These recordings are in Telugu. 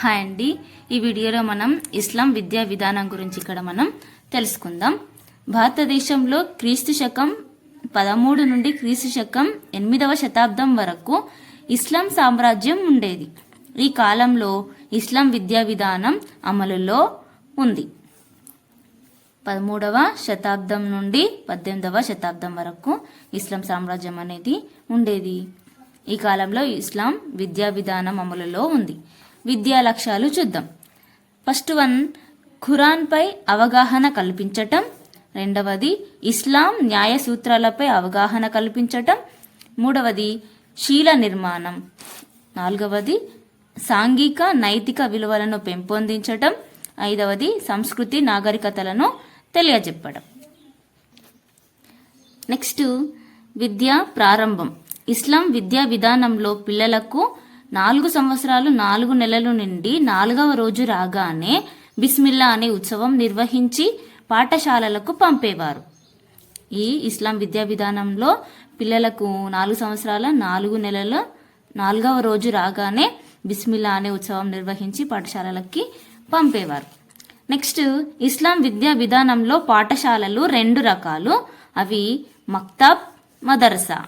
హాయ్ అండి. ఈ వీడియోలో మనం ఇస్లాం విద్యా విధానం గురించి ఇక్కడ మనం తెలుసుకుందాం. భారతదేశంలో క్రీస్తు శకం పదమూడు నుండి క్రీస్తు శకం ఎనిమిదవ శతాబ్దం వరకు ఇస్లాం సామ్రాజ్యం ఉండేది. ఈ కాలంలో ఇస్లాం విద్యా విధానం అమలులో ఉంది. పదమూడవ శతాబ్దం నుండి పద్దెనిమిదవ శతాబ్దం వరకు ఇస్లాం సామ్రాజ్యం అనేది ఉండేది. ఈ కాలంలో ఇస్లాం విద్యా విధానం అమలులో ఉంది. విద్యా లక్ష్యాలు చూద్దాం. ఫస్ట్ వన్ ఖురాన్పై అవగాహన కల్పించటం. రెండవది ఇస్లాం న్యాయ సూత్రాలపై అవగాహన కల్పించటం. మూడవది శీల నిర్మాణం. నాలుగవది సాంఘిక నైతిక విలువలను పెంపొందించటం. ఐదవది సంస్కృతి నాగరికతలను తెలియజెప్పడం. నెక్స్ట్ విద్య ప్రారంభం. ఇస్లాం విద్యా విధానంలో పిల్లలకు నాలుగు సంవత్సరాలు నాలుగు నెలలు నుండి నాలుగవ రోజు రాగానే బిస్మిల్లా అనే ఉత్సవం నిర్వహించి పాఠశాలలకు పంపేవారు. ఈ ఇస్లాం విద్యా విధానంలో పిల్లలకు నాలుగు సంవత్సరాల నాలుగు నెలల నాలుగవ రోజు రాగానే బిస్మిల్లా అనే ఉత్సవం నిర్వహించి పాఠశాలలకి పంపేవారు. నెక్స్ట్ ఇస్లాం విద్యా విధానంలో పాఠశాలలు రెండు రకాలు. అవి మక్తాబ్ మదర్సా.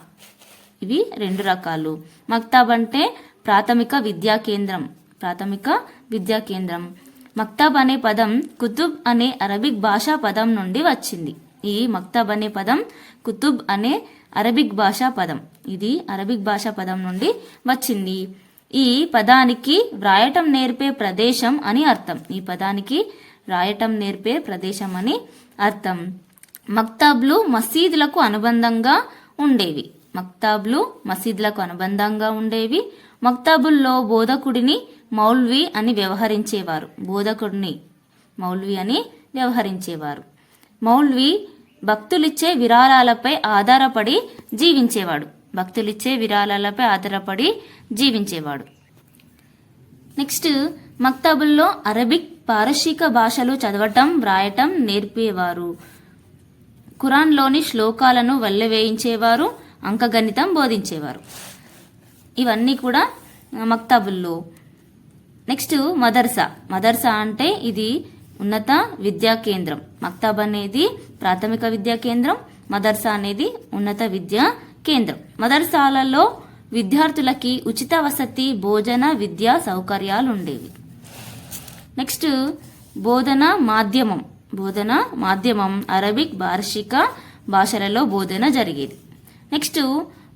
ఇవి రెండు రకాలు. మక్తాబ్ అంటే ప్రాథమిక విద్యా కేంద్రం. ప్రాథమిక విద్యా కేంద్రం. మక్తబ్ అనే పదం కుతుబ్ అనే అరబిక్ భాషా పదం నుండి వచ్చింది. ఈ మక్తాబ్ అనే పదం కుతుబ్ అనే అరబిక్ భాషా పదం. ఇది అరబిక్ భాషా పదం నుండి వచ్చింది. ఈ పదానికి వ్రాయటం నేర్పే ప్రదేశం అని అర్థం. ఈ పదానికి రాయటం నేర్పే ప్రదేశం అని అర్థం. మక్తాబ్లు మసీదులకు అనుబంధంగా ఉండేవి. మక్తాబ్లు మసీదులకు అనుబంధంగా ఉండేవి. మక్తాబుల్లో బోధకుడిని మౌల్వి అని వ్యవహరించేవారు. బోధకుడిని మౌల్వి అని వ్యవహరించేవారు. మౌల్వి భక్తులిచ్చే విరాళాలపై ఆధారపడి జీవించేవాడు. భక్తులిచ్చే విరాళాలపై ఆధారపడి జీవించేవాడు. నెక్స్ట్ మక్తాబుల్లో అరబిక్ పారశీక భాషలు చదవటం వ్రాయటం నేర్పేవారు. ఖురాన్లోని శ్లోకాలను వల్లెవేయించేవారు అంకగణితం బోధించేవారు. ఇవన్నీ కూడా మక్తబుల్లో. నెక్స్ట్ మదర్సా. మదర్సా అంటే ఇది ఉన్నత విద్యా కేంద్రం. మక్తబ్ అనేది ప్రాథమిక విద్యా కేంద్రం మదర్సా అనేది ఉన్నత విద్యా కేంద్రం. మదర్సాలలో విద్యార్థులకి ఉచిత వసతి భోజన విద్యా సౌకర్యాలు ఉండేవి నెక్స్ట్ బోధన మాధ్యమం. బోధన మాధ్యమం. అరబిక్ వార్షిక భాషలలో బోధన జరిగేది. నెక్స్ట్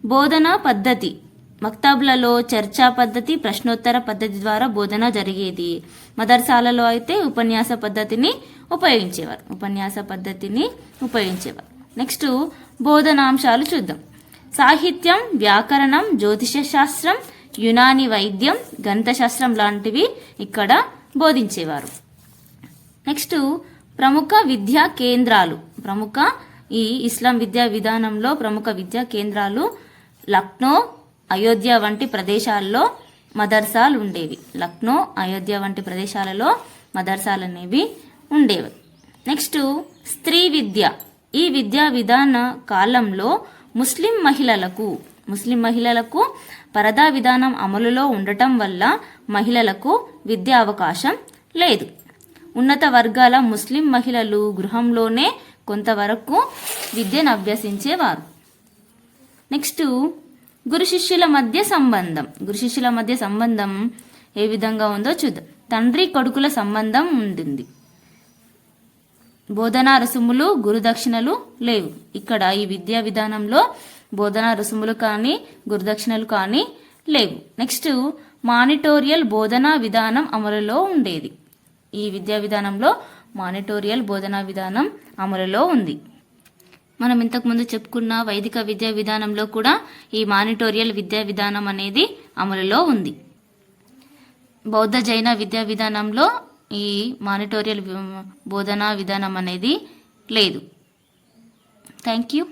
బోధన పద్ధతి. మక్తాబ్లలో చర్చా పద్ధతి ప్రశ్నోత్తర పద్ధతి ద్వారా బోధన జరిగేది. మదర్సాలలో అయితే ఉపన్యాస పద్ధతిని ఉపయోగించేవారు. ఉపన్యాస పద్ధతిని ఉపయోగించేవారు. నెక్స్ట్ బోధనాంశాలు చూద్దాం. సాహిత్యం వ్యాకరణం జ్యోతిష శాస్త్రం యునాని వైద్యం గణిత శాస్త్రం లాంటివి ఇక్కడ బోధించేవారు. నెక్స్ట్ ప్రముఖ విద్యా కేంద్రాలు. ప్రముఖ ఈ ఇస్లాం విద్యా విధానంలో ప్రముఖ విద్యా కేంద్రాలు లక్నో అయోధ్య వంటి ప్రదేశాల్లో మదర్సాలు ఉండేవి. లక్నో అయోధ్య వంటి ప్రదేశాలలో మదర్సాలు అనేవి ఉండేవి. నెక్స్ట్ స్త్రీ విద్య. ఈ విద్యా విధాన కాలంలో ముస్లిం మహిళలకు ముస్లిం మహిళలకు పరదా విధానం అమలులో ఉండటం వల్ల మహిళలకు విద్యా అవకాశం లేదు. ఉన్నత వర్గాల ముస్లిం మహిళలు గృహంలోనే కొంతవరకు విద్యను అభ్యసించేవారు. నెక్స్ట్ గురు శిష్యుల మధ్య సంబంధం. గురు శిష్యుల మధ్య సంబంధం ఏ విధంగా ఉందో చూద్దాం. తండ్రి కొడుకుల సంబంధం ఉంటుంది. బోధనా రుసుములు గురుదక్షిణలు లేవు. ఇక్కడ ఈ విద్యా విధానంలో బోధనా రుసుములు కానీ గురుదక్షిణలు కానీ లేవు. నెక్స్ట్ మానిటోరియల్ బోధనా విధానం అమలులో ఉండేది. ఈ విద్యా విధానంలో మానిటోరియల్ బోధనా విధానం అమలులో ఉంది. మనం ఇంతకుముందు చెప్పుకున్న వైదిక విద్యా విధానంలో కూడా ఈ మానిటోరియల్ విద్యా విధానం అనేది అమలులో ఉంది. బౌద్ధ జైన విద్యా విధానంలో ఈ మానిటోరియల్ బోధనా విధానం అనేది లేదు. Thank you